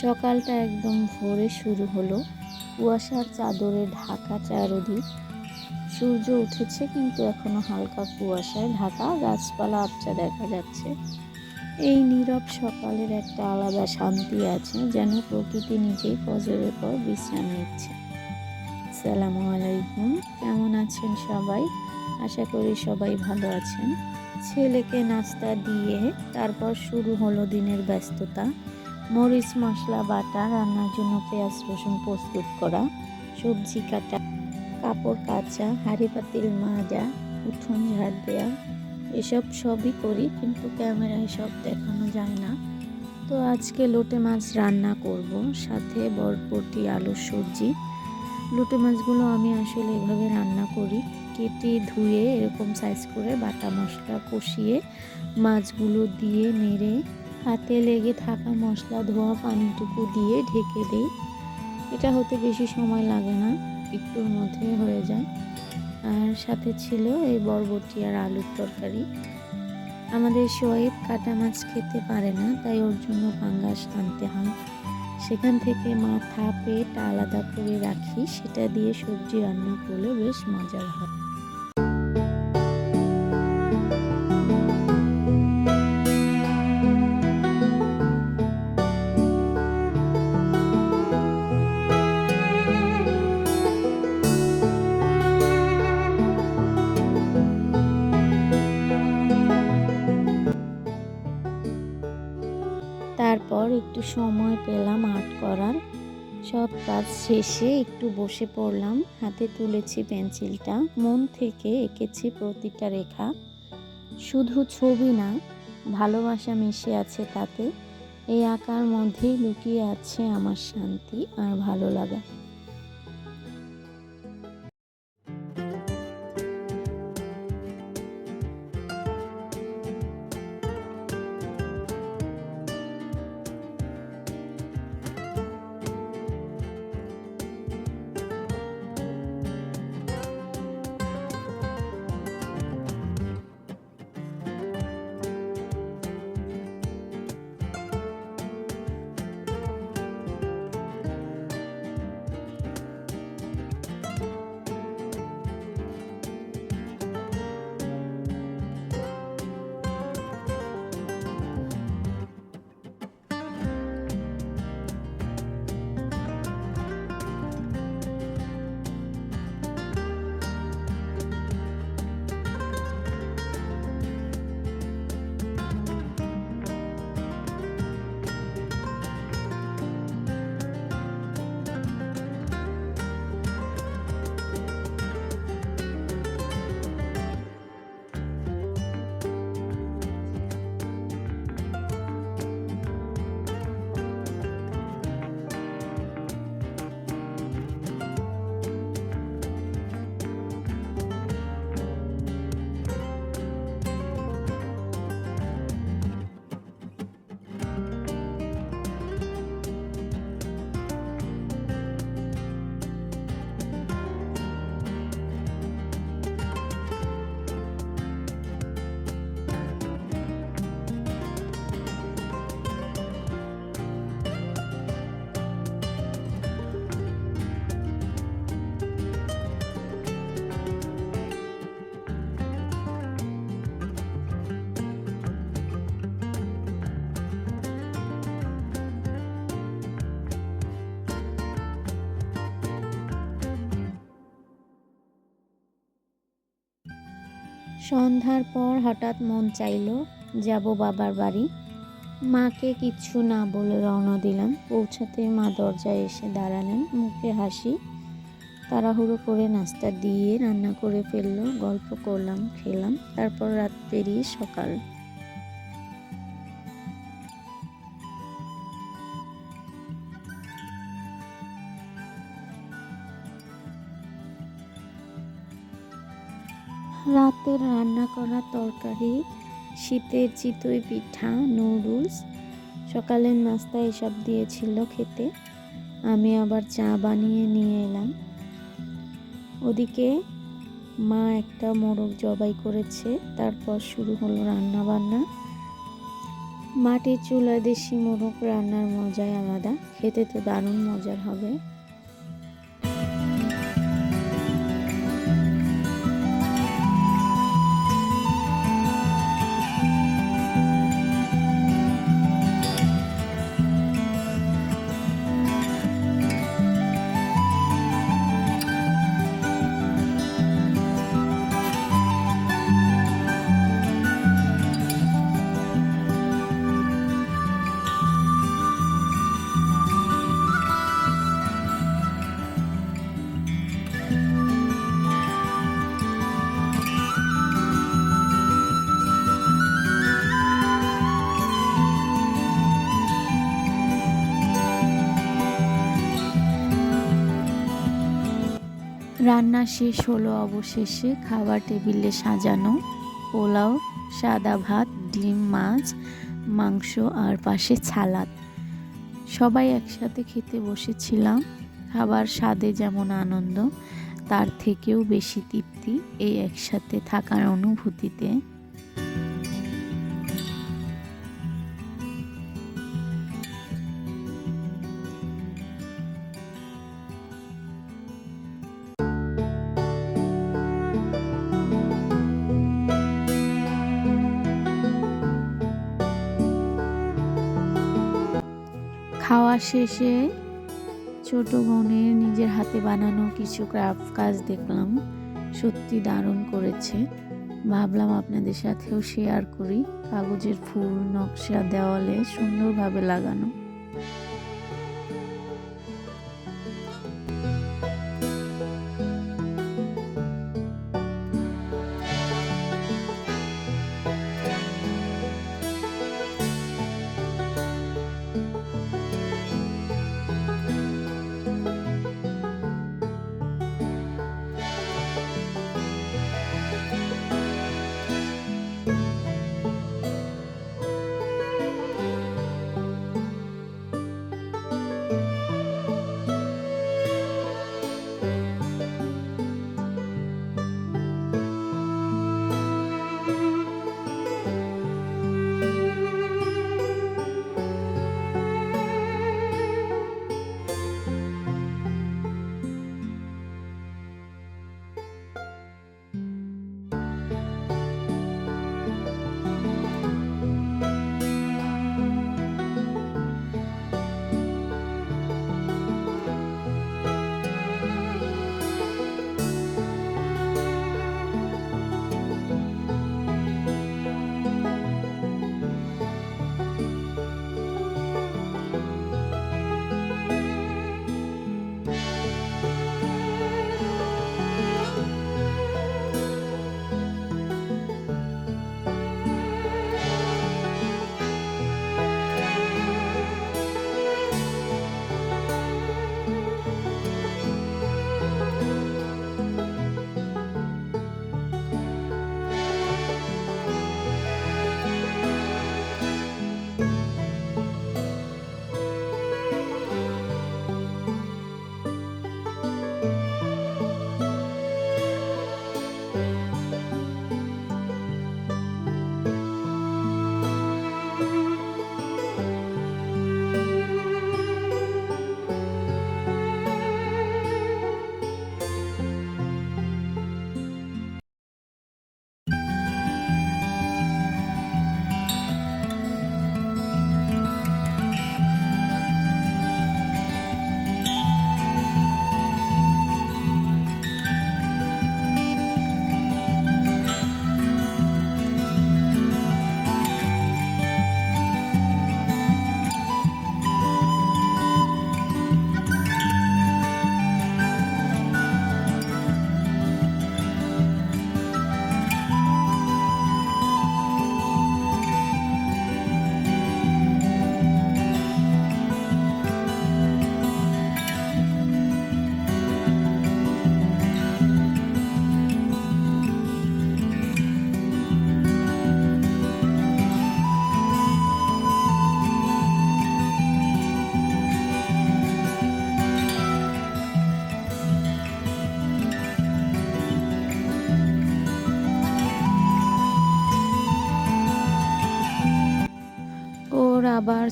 সকালটা একদম ভোরে শুরু হলো। কুয়াশার চাদরে ঢাকা চারদিক। সূর্য উঠেছে কিন্তু এখনও হালকা কুয়াশায়। ঢাকা, গাছপালা আবচা দেখা যাচ্ছে। এই নীরব সকালের একটা আলাদা শান্তি আছে যেন প্রকৃতি নিজেই ফজরের পর বিশ্রাম নিচ্ছে। সালামু আলাইকুম, কেমন আছেন সবাই? আশা করি সবাই ভালো আছেন। ছেলেকে নাস্তা দিয়ে তারপর শুরু হলো দিনের ব্যস্ততা। মরিচ মশলা বাটা রান্নার জন্য পেঁয়াজ, রসুন প্রস্তুত করা, সবজি কাটা, কাপড় কাচা, হাঁড়ি পাতিল মাজা, উঠোন ঝাড় দেওয়া এসব সবই করি কিন্তু ক্যামেরায় সব দেখানো যায় না। তো আজকে লোটে মাছ রান্না করব, সাথে বরবটি, আলুর সবজি। লোটে মাছগুলো আমি আসলে এভাবে রান্না করি, কেটে ধুয়ে এরকম সাইজ করে বাটা মশলা কষিয়ে মাছগুলো দিয়ে নেড়ে হাতে লেগে থাকা মশলা, ধোয়া পানিটুকু দিয়ে ঢেকে দেই। এটা হতে বেশি সময় লাগে না, একটুর মধ্যে হয়ে যায়। আর সাথে ছিল এই বরবটি আর আলুর তরকারি। আমাদের সোয়েব কাটা মাছ খেতে পারে না, তাই ওর জন্য পাঙ্গাস আনতে হয়। সেখান থেকে মাথা পেট আলাদা করে রাখি, সেটা দিয়ে সবজি রান্না করলে বেশ মজার হয়। সব কাজ শেষে একটু বসে পড়লাম, হাতে তুলেছি পেন্সিলটা, মন থেকে এঁকেছি প্রতিটা রেখা। শুধু ছবি না, ভালোবাসা মিশে আছে তাতে। এই আঁকার মধ্যেই লুকিয়ে আছে আমার শান্তি আর ভালো লাগা। সন্ধ্যার পর হঠাৎ মন চাইল, যাব বাবার বাড়ি। মাকে কিচ্ছু না বলে রওনা দিলাম। পৌঁছাতে মা দরজায় এসে দাঁড়ালেন। মুখে হাসি, তাড়াহুড়ো করে নাস্তা দিয়ে রান্না করে ফেলল, গল্প করলাম, খেলাম, তারপর রাত পেরিয়ে সকাল। রাতের রান্না করা তরকারি, শীতের চিতই পিঠা নুডলস সকালের নাস্তা এসব দিয়েছিল খেতে। আমি আবার চা বানিয়ে নিয়ে এলাম। ওদিকে মা একটা মোরগ জবাই করেছে, তারপর শুরু হলো রান্না বান্না মাটির চুলা দেশি মোরগ রান্নার মজাই আলাদা, খেতে তো দারুণ মজার হবে। রান্না শেষ হলো অবশেষে খাবার টেবিলে সাজানো, পোলাও, সাদা ভাত, ডিম, মাছ, মাংস আর পাশে ছালাদ। সবাই একসাথে খেতে বসেছিলাম। খাবার স্বাদে যেমন আনন্দ, তার থেকেও বেশি তৃপ্তি এই একসাথে থাকার অনুভূতিতে। খাওয়া শেষে ছোট বোনের নিজের হাতে বানানো কিছু ক্রাফট কাজ দেখলাম। সত্যি দারুণ করেছে। ভাবলাম আপনাদের সাথেও শেয়ার করি। কাগজের ফুল, নকশা, দেওয়ালে সুন্দরভাবে লাগানো।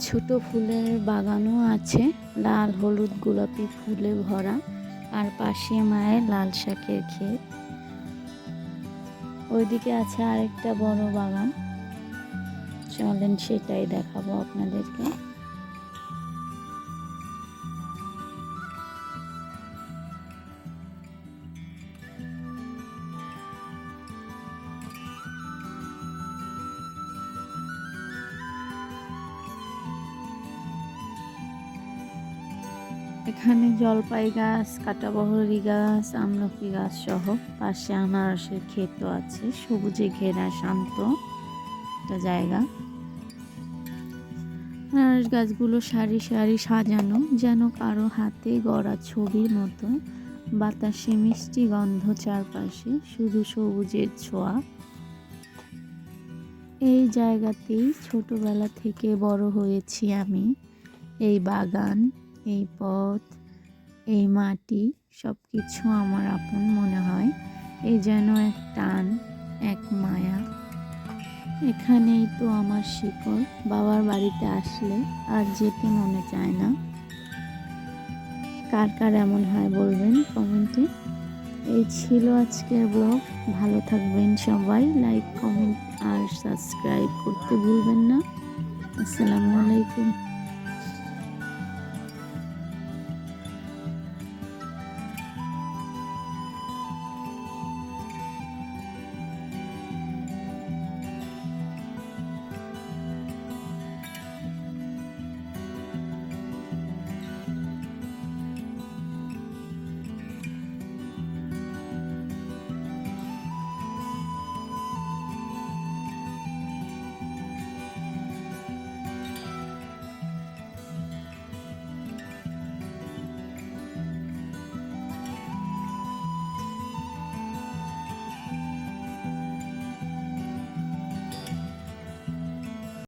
ছোট ফুলের বাগানও আছে। লাল, হলুদ, গোলাপি ফুলে ভরা। আর পাশে মায়ের লাল শাকের ক্ষেত। ওইদিকে আছে আরেকটা বড় বাগান। চলেন সেটাই দেখাবো আপনাদেরকে। এখানে জলপাই গাছ কাঁটাবহরি গাছ, আমলকি গাছ সহ পাশে আনারসের ক্ষেতও আছে। সবুজে ঘেরা, শান্ত একটা জায়গা। আনারস গাছগুলো সারি সারি সাজানো, যেন কারও হাতে গড়া ছবির মতো। বাতাসে মিষ্টি গন্ধ চারপাশে, শুধু সবুজের ছোঁয়া। এই জায়গাতেই ছোটবেলা থেকে বড় হয়েছি আমি। এই বাগান এই পথ, এই মাটি সব কিছু আমার আপন মনে হয়। এই যেন এক টান, এক মায়া। এখানেই তো আমার শিকড়, বাবার বাড়িতে আসলে আর যেতে মনে চায় না। কার কার এমন হয় বলবেন কমেন্টে এই ছিল আজকের ব্লগ ভালো থাকবেন সবাই। লাইক কমেন্ট আর সাবস্ক্রাইব করতে ভুলবেন না। আসসালামু আলাইকুম।